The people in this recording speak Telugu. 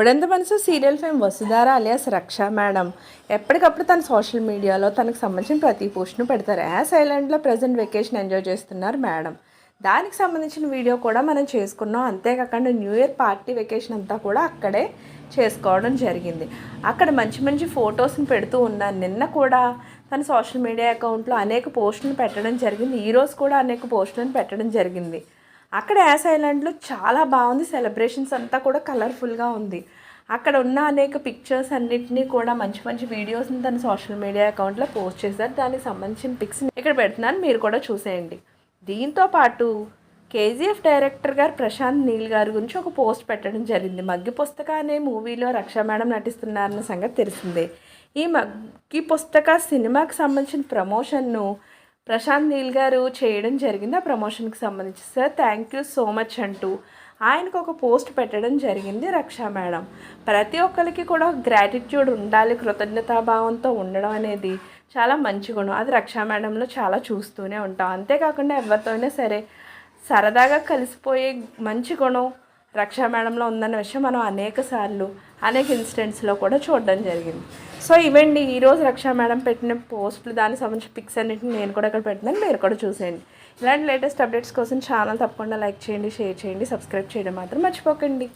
ఇప్పుడెంత మనసు serial fame Vasudhara alias Raksha madam? ఎప్పటికప్పుడు తన సోషల్ మీడియాలో తనకు సంబంధించిన ప్రతి పోస్ట్ను పెడతారు. యాస్ ఐలాండ్లో ప్రజెంట్ వెకేషన్ ఎంజాయ్ చేస్తున్నారు మేడం. దానికి సంబంధించిన వీడియో కూడా మనం చేసుకున్నాం. అంతేకాకుండా న్యూ ఇయర్ పార్టీ వెకేషన్ అంతా కూడా అక్కడే చేసుకోవడం జరిగింది. అక్కడ మంచి మంచి ఫొటోస్ని పెడుతూ ఉన్నాను నిన్న కూడా తన సోషల్ మీడియా అకౌంట్లో అనేక పోస్టులను పెట్టడం జరిగింది. ఈరోజు కూడా అనేక పోస్టులను పెట్టడం జరిగింది. అక్కడ యాస్ ఐలాండ్లో చాలా బాగుంది. సెలబ్రేషన్స్ అంతా కూడా కలర్ఫుల్గా ఉంది. అక్కడ ఉన్న అనేక పిక్చర్స్ అన్నిటినీ కూడా మంచి మంచి వీడియోస్ని తన సోషల్ మీడియా అకౌంట్లో పోస్ట్ చేశారు. దానికి సంబంధించిన పిక్స్ ఇక్కడ పెడుతున్నాను. మీరు కూడా చూసేయండి. దీంతో పాటు కేజీఎఫ్ డైరెక్టర్ గారు ప్రశాంత్ నీల్ గారి గురించి ఒక పోస్ట్ పెట్టడం జరిగింది. మగ్గి పుస్తక అనే మూవీలో రక్షా మేడం నటిస్తున్నారన్న సంగతి తెలిసిందే. ఈ మగ్గి పుస్తక సినిమాకి సంబంధించిన ప్రమోషన్ను ప్రశాంత్ నీల్ గారు చేయడం జరిగింది. ఆ ప్రమోషన్కి సంబంధించి sir thank you so much అంటూ ఆయనకు ఒక పోస్ట్ పెట్టడం జరిగింది రక్షా మేడం. ప్రతి ఒక్కరికి కూడా గ్రాటిట్యూడ్ ఉండాలి కృతజ్ఞతాభావంతో ఉండడం అనేది చాలా మంచి గుణం. అది రక్షా మేడంలో చాలా చూస్తూనే ఉంటాం. అంతేకాకుండా ఎవరితోనే సరే సరదాగా కలిసిపోయే మంచి గుణం రక్షా మేడంలో ఉందన్న విషయం మనం అనేక సార్లు అనేక ఇన్సిడెంట్స్లో కూడా చూడడం జరిగింది. సో ఇవండి ఈరోజు రక్షా మేడం పెట్టిన పోస్టులు దానికి సంబంధించిన పిక్స్ అన్నింటిని నేను కూడా ఇక్కడ పెట్టినాను మీరు కూడా చూసేయండి. ఇలాంటి లేటెస్ట్ అప్డేట్స్ కోసం ఛానల్ తప్పకుండా లైక్ చేయండి షేర్ చేయండి సబ్స్క్రైబ్ చేయడం మాత్రం మర్చిపోకండి.